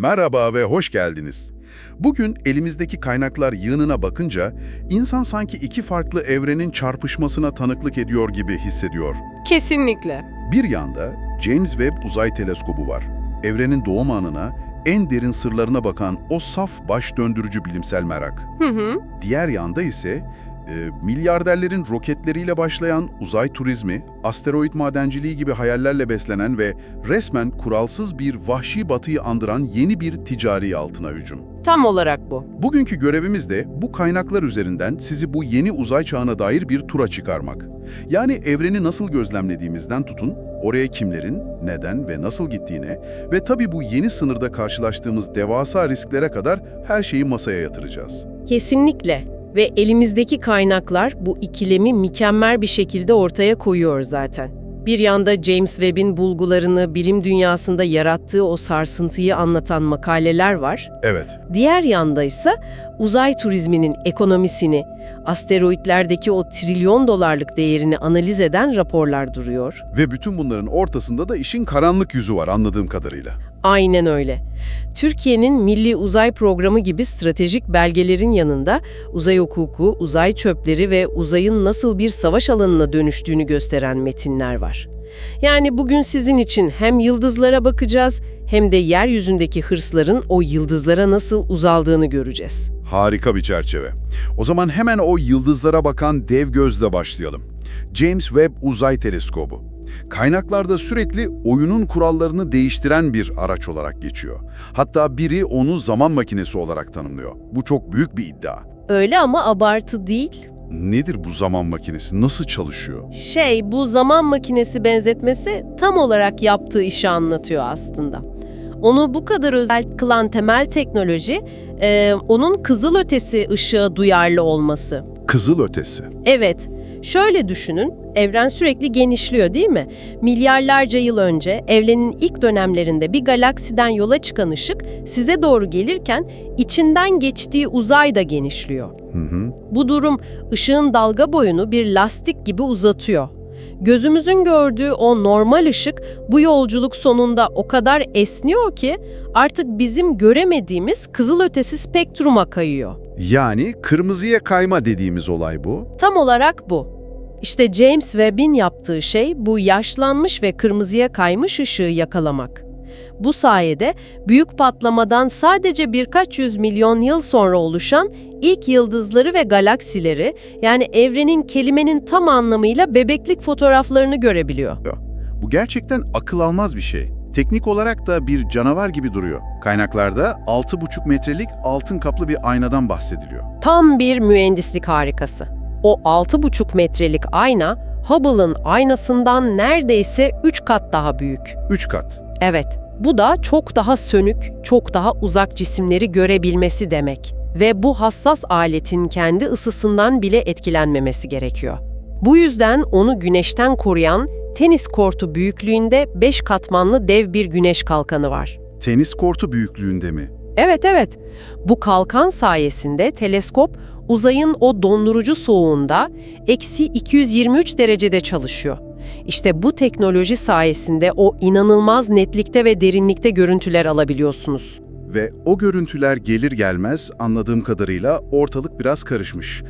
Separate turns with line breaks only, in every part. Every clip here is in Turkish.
Merhaba ve hoş geldiniz. Bugün elimizdeki kaynaklar yığınına bakınca insan sanki iki farklı evrenin çarpışmasına tanıklık ediyor gibi hissediyor.
Kesinlikle.
Bir yanda James Webb Uzay Teleskobu var. Evrenin doğum anına, en derin sırlarına bakan o saf baş döndürücü bilimsel merak.
Hı hı.
Diğer yanda ise e, milyarderlerin roketleriyle başlayan uzay turizmi, asteroid madenciliği gibi hayallerle beslenen ve resmen kuralsız bir vahşi batıyı andıran yeni bir ticari altına hücum.
Tam olarak bu.
Bugünkü görevimiz de bu kaynaklar üzerinden sizi bu yeni uzay çağına dair bir tura çıkarmak. Yani evreni nasıl gözlemlediğimizden tutun, oraya kimlerin, neden ve nasıl gittiğine ve tabii bu yeni sınırda karşılaştığımız devasa risklere kadar her şeyi masaya yatıracağız.
Kesinlikle. Ve elimizdeki kaynaklar bu ikilemi mükemmel bir şekilde ortaya koyuyor zaten. Bir yanda James Webb'in bulgularını bilim dünyasında yarattığı o sarsıntıyı anlatan makaleler var.
Evet,
Diğer yanda ise uzay turizminin ekonomisini, asteroidlerdeki o trilyon dolarlık değerini analiz eden raporlar duruyor.
ve bütün bunların ortasında da işin karanlık yüzü var anladığım kadarıyla.
Aynen öyle. Türkiye'nin Milli Uzay Programı gibi stratejik belgelerin yanında uzay hukuku, uzay çöpleri ve uzayın nasıl bir savaş alanına dönüştüğünü gösteren metinler var. Yani bugün sizin için hem yıldızlara bakacağız hem de yeryüzündeki hırsların o yıldızlara nasıl uzaldığını göreceğiz.
Harika bir çerçeve. O zaman hemen o yıldızlara bakan dev gözle başlayalım. James Webb Uzay Teleskobu. Kaynaklarda sürekli oyunun kurallarını değiştiren bir araç olarak geçiyor. Hatta biri onu zaman makinesi olarak tanımlıyor. Bu çok büyük bir iddia.
Öyle ama abartı değil.
Nedir bu zaman makinesi? Nasıl çalışıyor?
Şey, bu zaman makinesi benzetmesi tam olarak yaptığı işi anlatıyor aslında. Onu bu kadar özel kılan temel teknoloji, e, onun kızılötesi ışığa duyarlı olması.
Kızıl ötesi.
Evet, şöyle düşünün, evren sürekli genişliyor değil mi? Milyarlarca yıl önce evrenin ilk dönemlerinde bir galaksiden yola çıkan ışık size doğru gelirken içinden geçtiği uzay da genişliyor.
Hı hı.
Bu durum ışığın dalga boyunu bir lastik gibi uzatıyor. Gözümüzün gördüğü o normal ışık bu yolculuk sonunda o kadar esniyor ki artık bizim göremediğimiz kızılötesi spektruma kayıyor.
Yani kırmızıya kayma dediğimiz olay bu.
Tam olarak bu. İşte James Webb'in yaptığı şey bu yaşlanmış ve kırmızıya kaymış ışığı yakalamak. Bu sayede büyük patlamadan sadece birkaç yüz milyon yıl sonra oluşan ilk yıldızları ve galaksileri yani evrenin kelimenin tam anlamıyla bebeklik fotoğraflarını görebiliyor.
Bu gerçekten akıl almaz bir şey. Teknik olarak da bir canavar gibi duruyor. Kaynaklarda 6,5 metrelik altın kaplı bir aynadan bahsediliyor.
Tam bir mühendislik harikası. O 6,5 metrelik ayna Hubble'ın aynasından neredeyse 3 kat daha büyük.
3 kat.
Evet, bu da çok daha sönük, çok daha uzak cisimleri görebilmesi demek. Ve bu hassas aletin kendi ısısından bile etkilenmemesi gerekiyor. Bu yüzden onu güneşten koruyan tenis kortu büyüklüğünde 5 katmanlı dev bir güneş kalkanı var.
Tenis kortu büyüklüğünde mi?
Evet evet. Bu kalkan sayesinde teleskop uzayın o dondurucu soğuğunda eksi 223 derecede çalışıyor. İşte bu teknoloji sayesinde o inanılmaz netlikte ve derinlikte görüntüler alabiliyorsunuz.
Ve o görüntüler gelir gelmez anladığım kadarıyla ortalık biraz karışmış.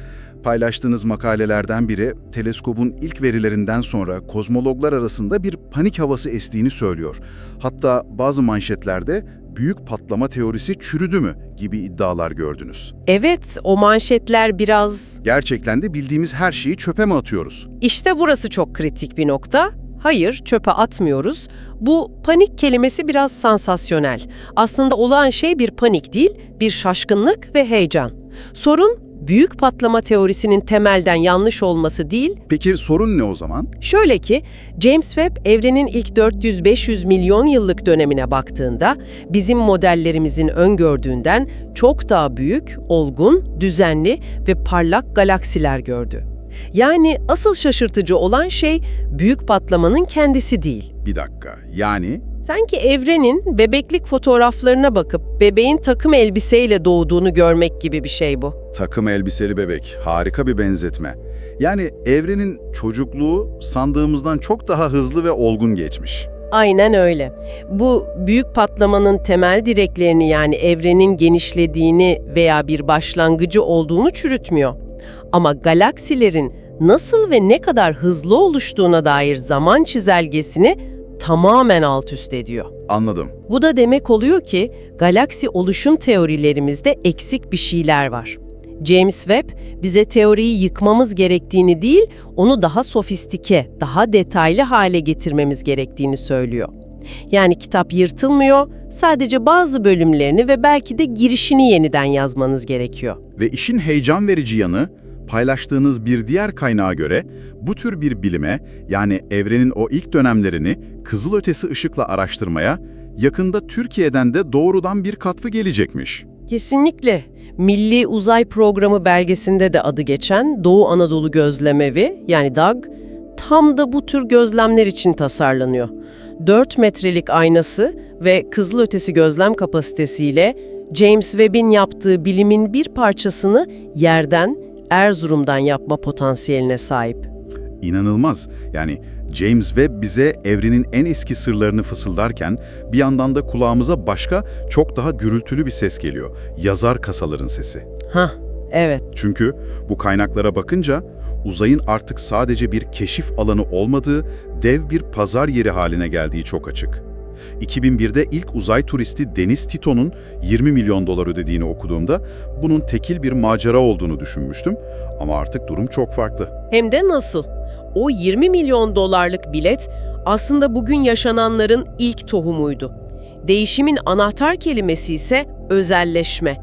Paylaştığınız makalelerden biri teleskobun ilk verilerinden sonra kozmologlar arasında bir panik havası estiğini söylüyor. Hatta bazı manşetlerde büyük patlama teorisi çürüdü mü gibi iddialar gördünüz.
Evet, o manşetler biraz...
Gerçekten de bildiğimiz her şeyi çöpe mi atıyoruz?
İşte burası çok kritik bir nokta. Hayır, çöpe atmıyoruz. Bu panik kelimesi biraz sansasyonel. Aslında olan şey bir panik değil, bir şaşkınlık ve heyecan. Sorun, büyük patlama teorisinin temelden yanlış olması değil,
Peki sorun ne o zaman?
Şöyle ki, James Webb evrenin ilk 400-500 milyon yıllık dönemine baktığında bizim modellerimizin öngördüğünden çok daha büyük, olgun, düzenli ve parlak galaksiler gördü. Yani asıl şaşırtıcı olan şey büyük patlamanın kendisi değil.
Bir dakika, yani
Sanki evrenin bebeklik fotoğraflarına bakıp bebeğin takım elbiseyle doğduğunu görmek gibi bir şey bu.
takım elbiseli bebek, harika bir benzetme. Yani evrenin çocukluğu sandığımızdan çok daha hızlı ve olgun geçmiş.
Aynen öyle. Bu büyük patlamanın temel direklerini yani evrenin genişlediğini veya bir başlangıcı olduğunu çürütmüyor. Ama galaksilerin nasıl ve ne kadar hızlı oluştuğuna dair zaman çizelgesini tamamen alt üst ediyor.
Anladım.
Bu da demek oluyor ki galaksi oluşum teorilerimizde eksik bir şeyler var. James Webb bize teoriyi yıkmamız gerektiğini değil, onu daha sofistike, daha detaylı hale getirmemiz gerektiğini söylüyor. Yani kitap yırtılmıyor, sadece bazı bölümlerini ve belki de girişini yeniden yazmanız gerekiyor.
Ve işin heyecan verici yanı, paylaştığınız bir diğer kaynağa göre bu tür bir bilime, yani evrenin o ilk dönemlerini kızılötesi ışıkla araştırmaya, yakında Türkiye'den de doğrudan bir katkı gelecekmiş.
Kesinlikle. Milli Uzay Programı belgesinde de adı geçen Doğu Anadolu Gözlemevi yani DAG tam da bu tür gözlemler için tasarlanıyor. 4 metrelik aynası ve kızılötesi gözlem kapasitesiyle James Webb'in yaptığı bilimin bir parçasını yerden, Erzurum'dan yapma potansiyeline sahip.
İnanılmaz. Yani James Webb bize evrenin en eski sırlarını fısıldarken bir yandan da kulağımıza başka çok daha gürültülü bir ses geliyor. Yazar kasaların sesi.
Hah, evet.
Çünkü bu kaynaklara bakınca uzayın artık sadece bir keşif alanı olmadığı, dev bir pazar yeri haline geldiği çok açık. 2001'de ilk uzay turisti Deniz Tito'nun 20 milyon dolar ödediğini okuduğumda bunun tekil bir macera olduğunu düşünmüştüm ama artık durum çok farklı.
Hem de nasıl? O 20 milyon dolarlık bilet aslında bugün yaşananların ilk tohumuydu. Değişimin anahtar kelimesi ise özelleşme.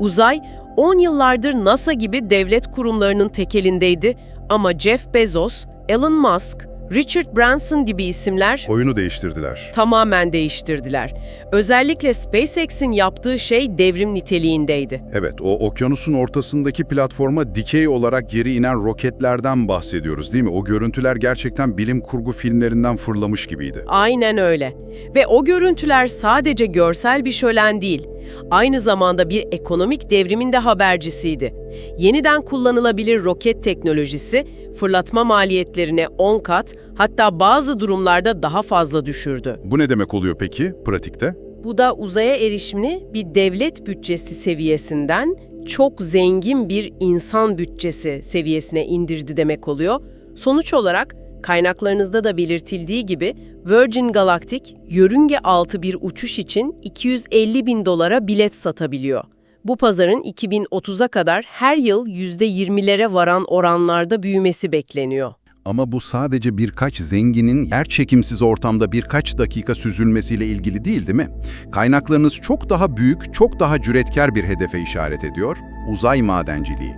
Uzay 10 yıllardır NASA gibi devlet kurumlarının tekelindeydi ama Jeff Bezos, Elon Musk, Richard Branson gibi isimler
Oyunu değiştirdiler.
tamamen değiştirdiler. Özellikle SpaceX'in yaptığı şey devrim niteliğindeydi.
Evet, o okyanusun ortasındaki platforma dikey olarak geri inen roketlerden bahsediyoruz değil mi? O görüntüler gerçekten bilim kurgu filmlerinden fırlamış gibiydi.
Aynen öyle. Ve o görüntüler sadece görsel bir şölen değil, aynı zamanda bir ekonomik devrimin de habercisiydi. Yeniden kullanılabilir roket teknolojisi fırlatma maliyetlerine 10 kat, hatta bazı durumlarda daha fazla düşürdü.
Bu ne demek oluyor peki pratikte?
Bu da uzaya erişimini bir devlet bütçesi seviyesinden çok zengin bir insan bütçesi seviyesine indirdi demek oluyor. Sonuç olarak kaynaklarınızda da belirtildiği gibi Virgin Galactic yörünge altı bir uçuş için 250 bin dolara bilet satabiliyor. Bu pazarın 2030'a kadar her yıl %20'lere varan oranlarda büyümesi bekleniyor.
Ama bu sadece birkaç zenginin yer çekimsiz ortamda birkaç dakika süzülmesiyle ilgili değil değil mi? Kaynaklarınız çok daha büyük, çok daha cüretkar bir hedefe işaret ediyor. Uzay madenciliği.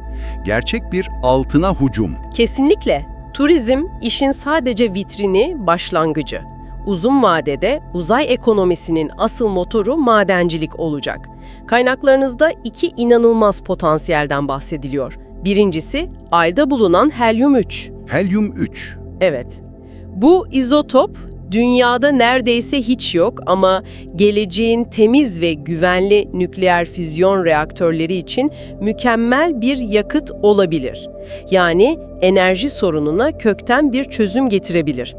Gerçek bir altına hücum.
Kesinlikle. Turizm işin sadece vitrini, başlangıcı. Uzun vadede uzay ekonomisinin asıl motoru madencilik olacak. Kaynaklarınızda iki inanılmaz potansiyelden bahsediliyor. Birincisi, ayda bulunan helyum-3.
Helyum-3.
Evet. Bu izotop dünyada neredeyse hiç yok ama geleceğin temiz ve güvenli nükleer füzyon reaktörleri için mükemmel bir yakıt olabilir. Yani enerji sorununa kökten bir çözüm getirebilir.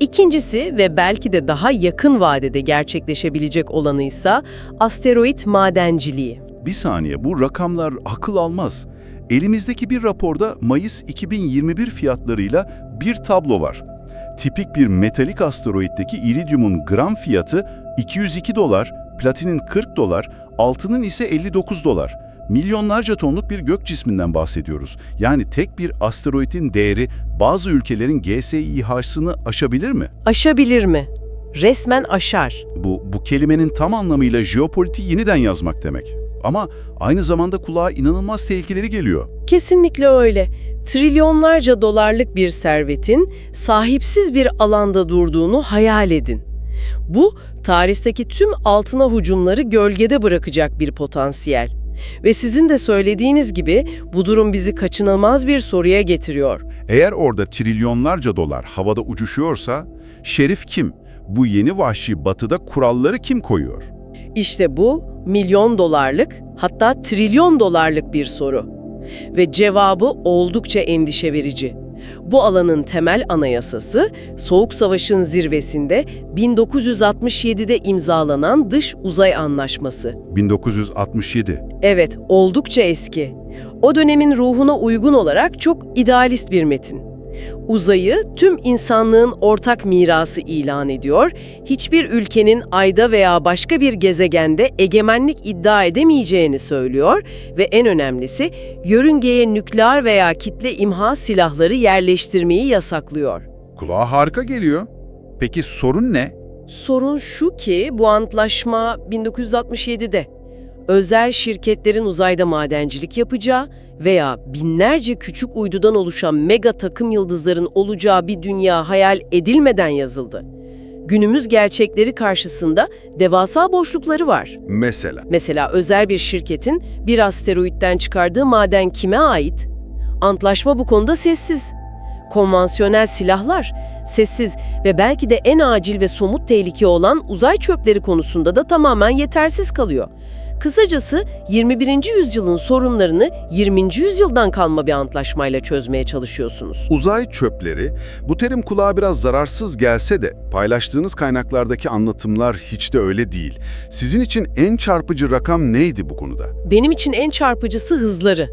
İkincisi ve belki de daha yakın vadede gerçekleşebilecek olanı ise asteroid madenciliği.
Bir saniye, bu rakamlar akıl almaz. Elimizdeki bir raporda Mayıs 2021 fiyatlarıyla bir tablo var. Tipik bir metalik asteroiddeki iridyumun gram fiyatı 202 dolar, platinin 40 dolar, altının ise 59 dolar. Milyonlarca tonluk bir gök cisminden bahsediyoruz. Yani tek bir asteroidin değeri bazı ülkelerin GSİH'sını aşabilir mi?
Aşabilir mi? Resmen aşar.
Bu, bu kelimenin tam anlamıyla jeopolitiği yeniden yazmak demek. Ama aynı zamanda kulağa inanılmaz tehlikeleri geliyor.
Kesinlikle öyle. Trilyonlarca dolarlık bir servetin sahipsiz bir alanda durduğunu hayal edin. Bu, tarihteki tüm altına hücumları gölgede bırakacak bir potansiyel. Ve sizin de söylediğiniz gibi bu durum bizi kaçınılmaz bir soruya getiriyor.
Eğer orada trilyonlarca dolar havada uçuşuyorsa, şerif kim? Bu yeni vahşi batıda kuralları kim koyuyor?
İşte bu milyon dolarlık hatta trilyon dolarlık bir soru. Ve cevabı oldukça endişe verici. Bu alanın temel anayasası Soğuk Savaş'ın zirvesinde 1967'de imzalanan Dış Uzay Anlaşması.
1967.
Evet, oldukça eski. O dönemin ruhuna uygun olarak çok idealist bir metin. Uzayı tüm insanlığın ortak mirası ilan ediyor, hiçbir ülkenin ayda veya başka bir gezegende egemenlik iddia edemeyeceğini söylüyor ve en önemlisi yörüngeye nükleer veya kitle imha silahları yerleştirmeyi yasaklıyor.
Kulağa harika geliyor. Peki sorun ne?
Sorun şu ki bu antlaşma 1967'de özel şirketlerin uzayda madencilik yapacağı veya binlerce küçük uydudan oluşan mega takım yıldızların olacağı bir dünya hayal edilmeden yazıldı. Günümüz gerçekleri karşısında devasa boşlukları var.
Mesela.
Mesela özel bir şirketin bir asteroitten çıkardığı maden kime ait? Antlaşma bu konuda sessiz. Konvansiyonel silahlar sessiz ve belki de en acil ve somut tehlike olan uzay çöpleri konusunda da tamamen yetersiz kalıyor. Kısacası 21. yüzyılın sorunlarını 20. yüzyıldan kalma bir antlaşmayla çözmeye çalışıyorsunuz.
Uzay çöpleri, bu terim kulağa biraz zararsız gelse de paylaştığınız kaynaklardaki anlatımlar hiç de öyle değil. Sizin için en çarpıcı rakam neydi bu konuda?
Benim için en çarpıcısı hızları.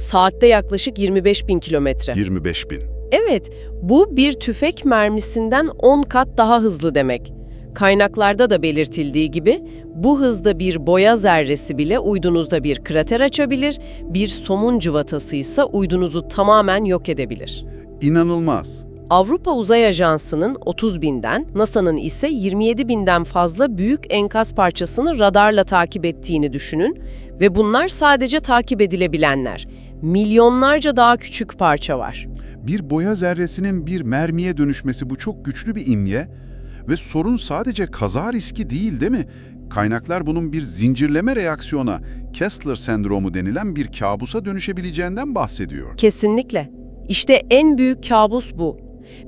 Saatte yaklaşık 25 bin kilometre.
25 bin.
Evet, bu bir tüfek mermisinden 10 kat daha hızlı demek. Kaynaklarda da belirtildiği gibi bu hızda bir boya zerresi bile uydunuzda bir krater açabilir, bir somun cıvatası ise uydunuzu tamamen yok edebilir.
İnanılmaz.
Avrupa Uzay Ajansı'nın 30 binden, NASA'nın ise 27 binden fazla büyük enkaz parçasını radarla takip ettiğini düşünün ve bunlar sadece takip edilebilenler. Milyonlarca daha küçük parça var.
Bir boya zerresinin bir mermiye dönüşmesi bu çok güçlü bir imye ve sorun sadece kaza riski değil değil mi? Kaynaklar bunun bir zincirleme reaksiyona, Kessler sendromu denilen bir kabusa dönüşebileceğinden bahsediyor.
Kesinlikle. İşte en büyük kabus bu.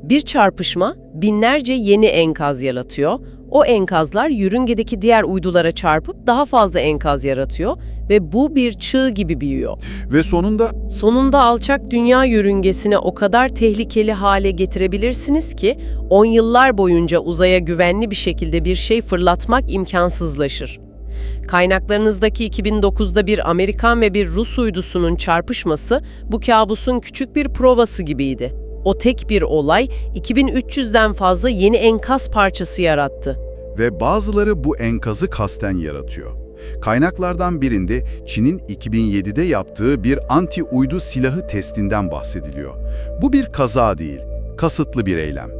Bir çarpışma binlerce yeni enkaz yaratıyor. O enkazlar yörüngedeki diğer uydulara çarpıp daha fazla enkaz yaratıyor ve bu bir çığ gibi büyüyor.
Ve sonunda
Sonunda alçak dünya yörüngesine o kadar tehlikeli hale getirebilirsiniz ki on yıllar boyunca uzaya güvenli bir şekilde bir şey fırlatmak imkansızlaşır. Kaynaklarınızdaki 2009'da bir Amerikan ve bir Rus uydusunun çarpışması bu kabusun küçük bir provası gibiydi. O tek bir olay 2300'den fazla yeni enkaz parçası yarattı.
ve bazıları bu enkazı kasten yaratıyor. Kaynaklardan birinde Çin'in 2007'de yaptığı bir anti-uydu silahı testinden bahsediliyor. Bu bir kaza değil, kasıtlı bir eylem.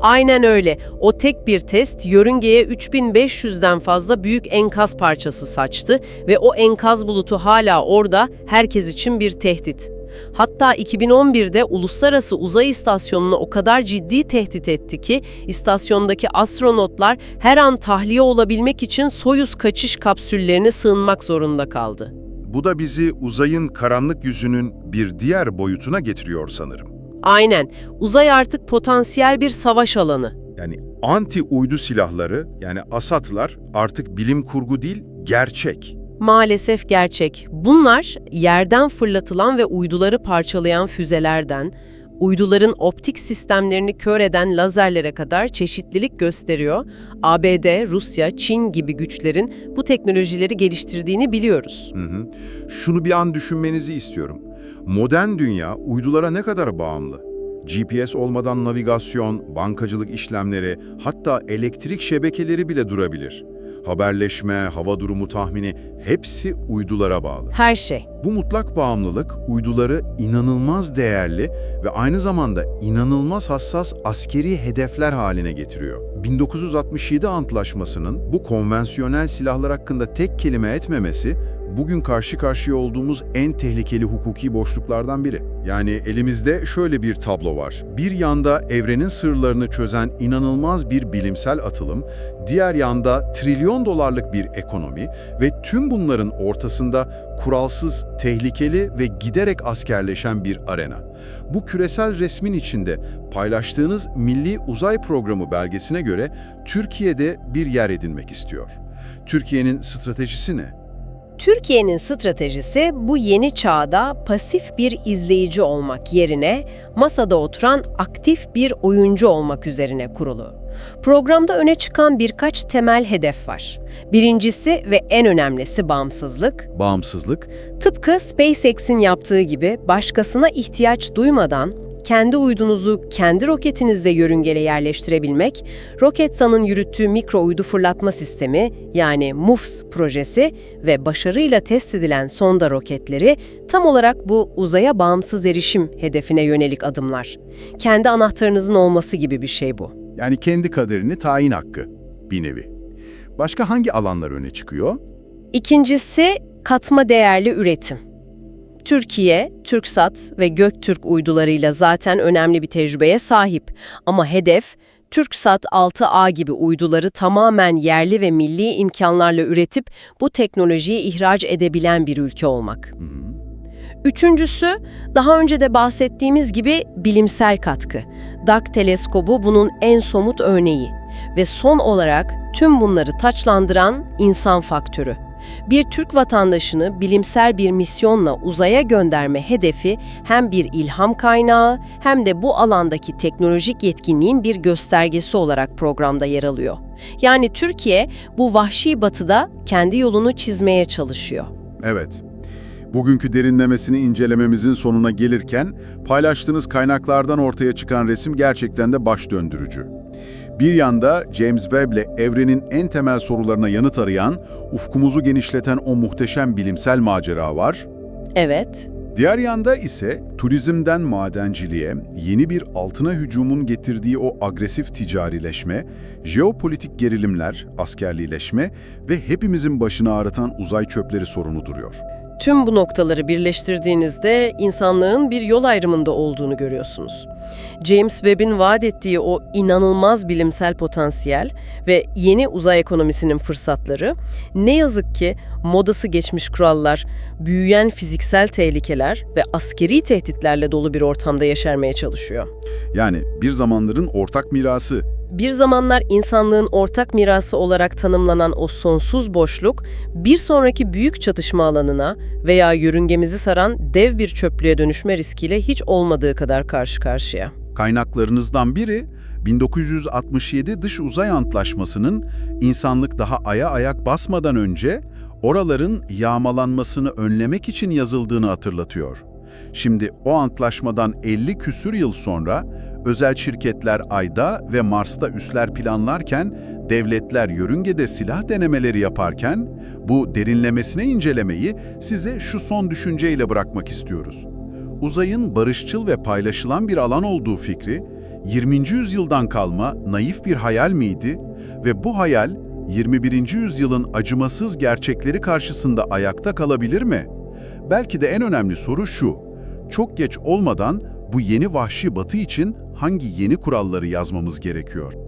Aynen öyle. O tek bir test yörüngeye 3500'den fazla büyük enkaz parçası saçtı ve o enkaz bulutu hala orada herkes için bir tehdit. Hatta 2011'de Uluslararası Uzay İstasyonu'nu o kadar ciddi tehdit etti ki istasyondaki astronotlar her an tahliye olabilmek için Soyuz kaçış kapsüllerine sığınmak zorunda kaldı.
Bu da bizi uzayın karanlık yüzünün bir diğer boyutuna getiriyor sanırım.
Aynen. Uzay artık potansiyel bir savaş alanı.
Yani anti uydu silahları yani asatlar artık bilim kurgu değil, gerçek.
Maalesef gerçek. Bunlar yerden fırlatılan ve uyduları parçalayan füzelerden, uyduların optik sistemlerini kör eden lazerlere kadar çeşitlilik gösteriyor. ABD, Rusya, Çin gibi güçlerin bu teknolojileri geliştirdiğini biliyoruz.
Hı hı. Şunu bir an düşünmenizi istiyorum. Modern dünya uydulara ne kadar bağımlı? GPS olmadan navigasyon, bankacılık işlemleri, hatta elektrik şebekeleri bile durabilir. Haberleşme, hava durumu tahmini hepsi uydulara bağlı.
Her şey.
Bu mutlak bağımlılık uyduları inanılmaz değerli ve aynı zamanda inanılmaz hassas askeri hedefler haline getiriyor. 1967 Antlaşması'nın bu konvansiyonel silahlar hakkında tek kelime etmemesi bugün karşı karşıya olduğumuz en tehlikeli hukuki boşluklardan biri. Yani elimizde şöyle bir tablo var. Bir yanda evrenin sırlarını çözen inanılmaz bir bilimsel atılım, diğer yanda trilyon dolarlık bir ekonomi ve tüm bunların ortasında kuralsız, tehlikeli ve giderek askerleşen bir arena. Bu küresel resmin içinde paylaştığınız Milli Uzay Programı belgesine göre Türkiye'de bir yer edinmek istiyor. Türkiye'nin stratejisi ne?
Türkiye'nin stratejisi bu yeni çağda pasif bir izleyici olmak yerine masada oturan aktif bir oyuncu olmak üzerine kurulu. Programda öne çıkan birkaç temel hedef var. Birincisi ve en önemlisi bağımsızlık.
Bağımsızlık,
Tıpkı SpaceX'in yaptığı gibi başkasına ihtiyaç duymadan kendi uydunuzu kendi roketinizde yörüngele yerleştirebilmek, Roketsan'ın yürüttüğü mikro uydu fırlatma sistemi yani MUFS projesi ve başarıyla test edilen sonda roketleri tam olarak bu uzaya bağımsız erişim hedefine yönelik adımlar. Kendi anahtarınızın olması gibi bir şey bu.
yani kendi kaderini tayin hakkı bir nevi. Başka hangi alanlar öne çıkıyor?
İkincisi katma değerli üretim. Türkiye, TürkSat ve Göktürk uydularıyla zaten önemli bir tecrübeye sahip ama hedef TürkSat 6A gibi uyduları tamamen yerli ve milli imkanlarla üretip bu teknolojiyi ihraç edebilen bir ülke olmak. Üçüncüsü, daha önce de bahsettiğimiz gibi bilimsel katkı. DAK teleskobu bunun en somut örneği. Ve son olarak tüm bunları taçlandıran insan faktörü. Bir Türk vatandaşını bilimsel bir misyonla uzaya gönderme hedefi hem bir ilham kaynağı hem de bu alandaki teknolojik yetkinliğin bir göstergesi olarak programda yer alıyor. Yani Türkiye bu vahşi batıda kendi yolunu çizmeye çalışıyor.
Evet. Bugünkü derinlemesini incelememizin sonuna gelirken paylaştığınız kaynaklardan ortaya çıkan resim gerçekten de baş döndürücü. Bir yanda James Webb'le evrenin en temel sorularına yanıt arayan, ufkumuzu genişleten o muhteşem bilimsel macera var.
Evet,
Diğer yanda ise turizmden madenciliğe, yeni bir altına hücumun getirdiği o agresif ticarileşme, jeopolitik gerilimler, askerlileşme ve hepimizin başını ağrıtan uzay çöpleri sorunu duruyor.
Tüm bu noktaları birleştirdiğinizde insanlığın bir yol ayrımında olduğunu görüyorsunuz. James Webb'in vaat ettiği o inanılmaz bilimsel potansiyel ve yeni uzay ekonomisinin fırsatları ne yazık ki modası geçmiş kurallar, büyüyen fiziksel tehlikeler ve askeri tehditlerle dolu bir ortamda yaşarmaya çalışıyor.
Yani bir zamanların ortak mirası,
Bir zamanlar insanlığın ortak mirası olarak tanımlanan o sonsuz boşluk, bir sonraki büyük çatışma alanına veya yörüngemizi saran dev bir çöplüğe dönüşme riskiyle hiç olmadığı kadar karşı karşıya.
Kaynaklarınızdan biri 1967 Dış Uzay Antlaşması'nın insanlık daha aya ayak basmadan önce oraların yağmalanmasını önlemek için yazıldığını hatırlatıyor. Şimdi o antlaşmadan 50 küsür yıl sonra özel şirketler Ay'da ve Mars'ta üsler planlarken, devletler yörüngede silah denemeleri yaparken bu derinlemesine incelemeyi size şu son düşünceyle bırakmak istiyoruz. Uzayın barışçıl ve paylaşılan bir alan olduğu fikri 20. yüzyıldan kalma naif bir hayal miydi ve bu hayal 21. yüzyılın acımasız gerçekleri karşısında ayakta kalabilir mi? Belki de en önemli soru şu. Çok geç olmadan bu yeni vahşi batı için hangi yeni kuralları yazmamız gerekiyor?